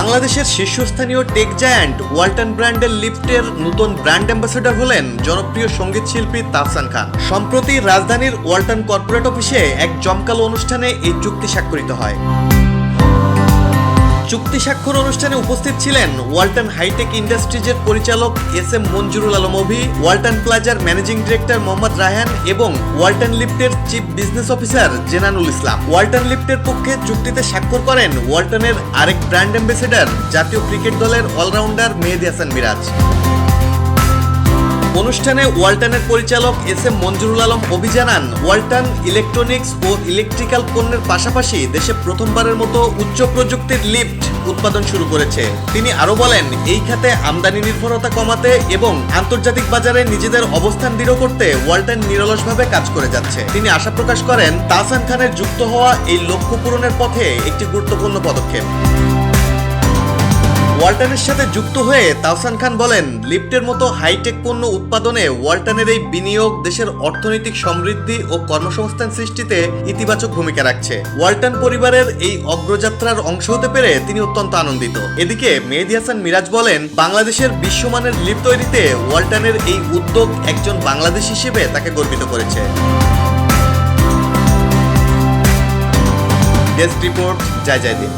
বাংলাদেশের শীর্ষস্থানীয় tech giant Walton ব্র্যান্ডের লিফটের নতুন ব্র্যান্ড অ্যাম্বাসেডর হলেন জনপ্রিয় সংগীত শিল্পী তাফসান খান। সম্প্রতি রাজধানীর ওয়ালটন কর্পোরেট অফিসে এক জমকালো অনুষ্ঠানে এই চুক্তি স্বাক্ষরিত হয়। চুক্তি স্বাক্ষর অনুষ্ঠানে উপস্থিত ছিলেন ওয়ালটন হাইটেক ইন্ডাস্ট্রিজের পরিচালক এস এম মঞ্জুরুল আলম অভি, ওয়ালটন প্লাজার ম্যানেজিং ডিরেক্টর মোহাম্মদ রায়হান এবং ওয়ালটন লিফটের chief business officer Jenanul Islam. Walton লিফটের পক্ষে চুক্তিতে স্বাক্ষর করেন ওয়ালটনের আরেক ব্র্যান্ড অ্যাম্বাসেডর, জাতীয় ক্রিকেট দলের অলরাউন্ডার মেহেদি হাসান মিরাজ। অনুষ্ঠানে ওয়ালটনের পরিচালক এস এম মঞ্জুরুল আলম অভিজানান ওয়ালটন ইলেকট্রনিক্স ও ইলেকট্রিক্যাল পণ্যের পাশাপাশি দেশে প্রথমবারের মতো উচ্চ প্রযুক্তির লিফট উৎপাদন শুরু করেছে। তিনি আরও বলেন, এই খাতে আমদানি নির্ভরতা কমাতে এবং আন্তর্জাতিক বাজারে নিজেদের অবস্থান দৃঢ় করতে ওয়ালটন নিরলসভাবে কাজ করে যাচ্ছে। তিনি আশা প্রকাশ করেন তাহসান খানের যুক্ত হওয়া এই লক্ষ্য পূরণের পথে একটি গুরুত্বপূর্ণ পদক্ষেপ। ওয়ালটনের সাথে যুক্ত হয়ে তাওসান খান বলেন, লিফটের মতো হাইটেক পণ্য উৎপাদনে ওয়ালটনের এই বিনিয়োগ দেশের অর্থনৈতিক সমৃদ্ধি ও কর্মসংস্থান সৃষ্টিতে ইতিবাচক ভূমিকা রাখছে। ওয়ালটন পরিবারের এই অগ্রযাত্রার অংশ হতে পেরে তিনি অত্যন্ত আনন্দিত। এদিকে মেহেদি হাসান মিরাজ বলেন, বাংলাদেশের বিশ্বমানের লিফট তৈরিতে ওয়ালটনের এই উদ্যোগ একজন বাংলাদেশ হিসেবে তাকে গর্বিত করেছে। ডেস্ক রিপোর্ট, জয় জয় দিন